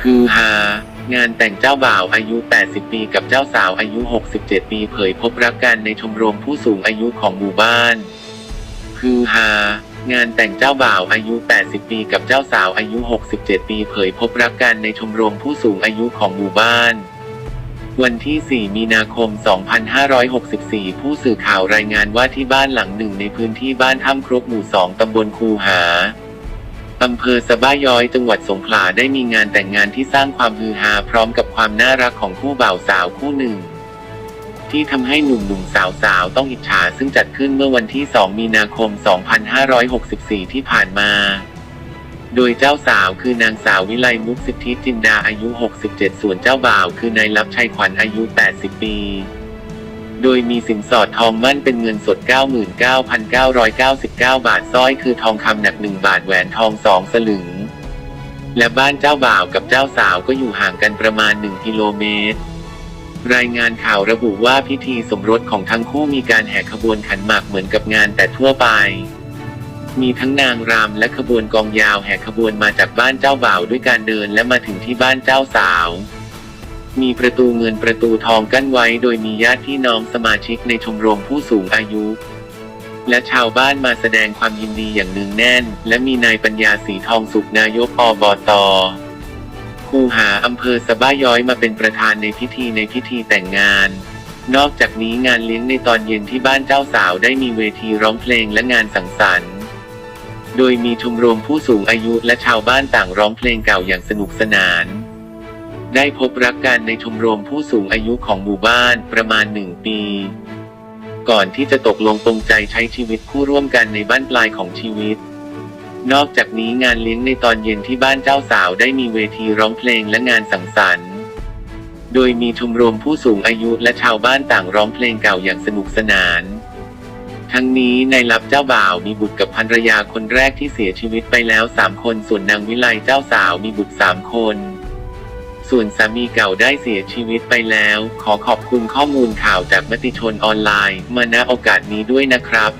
คือฮางานแต่งเจ้าบ่าวอายุ 80 ปีกับเจ้าสาวอายุ 67 ปีเผยพบรักกันในชมรมผู้สูงอายุของหมู่บ้านคือฮางานแต่งเจ้าบ่าวอายุ 80 ปีกับเจ้าสาวอายุ 67 ปีเผยพบรักกันในชมรมผู้สูงอายุของหมู่บ้าน วันที่ 4 มีนาคม 2564 ผู้สื่อข่าวรายงานว่าที่บ้านหลังหนึ่งในพื้นที่บ้านถ้ำครกหมู่ 2 ตำบลคูหา อำเภอสะบ้าย้อยจังหวัดสงขลาได้มีงานแต่งงานที่สร้างความฮือฮาพร้อมกับความน่ารักของคู่บ่าวสาวคู่หนึ่ง ที่ทำให้หนุ่มๆสาวๆต้องอิจฉาซึ่งจัดขึ้นเมื่อวันที่ 2 มีนาคม 2564 ที่ผ่านมา โดยเจ้าสาวคือนางสาววิไลมุกสิทธิจินดาอายุ 67 ส่วนเจ้าบ่าวคือนายลับชัยขวัญอายุ 80 ปี โดยมีสินสอดทองมั่นเป็นเงินสด 99,999 บาทสร้อยคือทองคำหนัก 1 บาทแหวนทอง 2 สลึง และบ้านเจ้าบ่าวกับเจ้าสาวก็อยู่ห่างกันประมาณ 1 กิโลเมตร รายงานข่าวระบุว่าพิธีสมรสของทั้งคู่มีการแห่ขบวนขันหมากเหมือนกับงานแต่ทั่วไป มีทั้งนางรำและขบวนกองยาวแห่ขบวนมาจากบ้านเจ้าบ่าวด้วยการเดินและมาถึงที่บ้านเจ้าสาว มีประตูเงินประตูทองกั้นไว้โดยมีญาติพี่น้องสมาชิกในชมรมผู้สูงอายุ และชาวบ้านมาแสดงความยินดีอย่างเนืองแน่น และมีนายปัญญาสีทองสุขนายกอบตคูหาอำเภอสะบ้าย้อยมาเป็นประธานในพิธีในพิธีแต่งงาน นอกจากนี้งานเลี้ยงในตอนเย็นที่บ้านเจ้าสาวได้มีเวทีร้องเพลงและงานสังสรรค์ โดยมีชมรมผู้สูงอายุและชาวบ้านต่างร้องเพลงเก่าอย่างสนุกสนาน ได้พบรักกันในชมรมผู้สูงอายุของหมู่บ้านประมาณหนึ่งปี ก่อนที่จะตกลงปรงใจใช้ชีวิตคู่ร่วมกันในบ้านปลายของชีวิต นอกจากนี้งานเลี้ยงในตอนเย็นที่บ้านเจ้าสาวได้มีเวทีร้องเพลงและงานสังสรรค์ โดยมีชมรมผู้สูงอายุและชาวบ้านต่างร้องเพลงเก่าอย่างสนุกสนาน ทั้งนี้ในายลับเจ้าบ่าวมีบุตรกับภรรยาคนแรกที่เสียชีวิตไปแล้วสามคนส่วนนางวิไลเจ้าสาวมีบุตรสามคน ส่วนสามีเก่าได้เสียชีวิตไปแล้ว ขอขอบคุณข้อมูลข่าวจากมติชนออนไลน์ มาณโอกาสนี้ด้วยนะครับ